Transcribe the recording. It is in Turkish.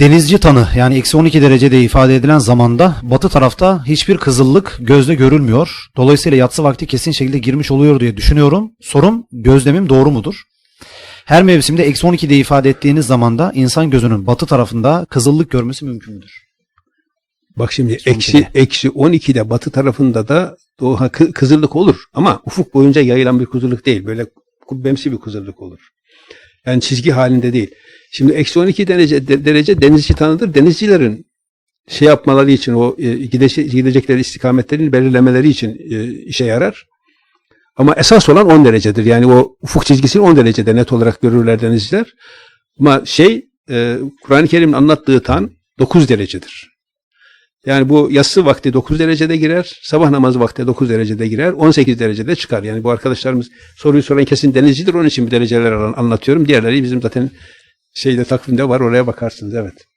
Denizci tanı yani eksi 12 derecede ifade edilen zamanda batı tarafta hiçbir kızıllık gözle görülmüyor. Dolayısıyla yatsı vakti kesin şekilde girmiş oluyor diye düşünüyorum. Sorum gözlemim doğru mudur? Her mevsimde eksi 12'de ifade ettiğiniz zamanda insan gözünün batı tarafında kızıllık görmesi mümkün müdür? Bak şimdi Son eksi, kere. eksi 12'de batı tarafında da kı- kızıllık olur. Ama ufuk boyunca yayılan bir kızıllık değil. Böyle kubbemsi bir kızıllık olur. Yani çizgi halinde değil. Şimdi eksi 12 derece, de- derece denizci tanıdır. Denizcilerin şey yapmaları için o e, gidece- gidecekleri istikametlerini belirlemeleri için e, işe yarar. Ama esas olan 10 derecedir. Yani o ufuk çizgisini 10 derecede net olarak görürler denizciler. Ama şey e, Kur'an-ı Kerim'in anlattığı tan 9 derecedir. Yani bu yatsı vakti 9 derecede girer, sabah namazı vakti 9 derecede girer, 18 derecede çıkar. Yani bu arkadaşlarımız soruyu soran kesin denizcidir, onun için bu dereceler an- anlatıyorum. Diğerleri bizim zaten şeyde takvimde var, oraya bakarsınız, evet.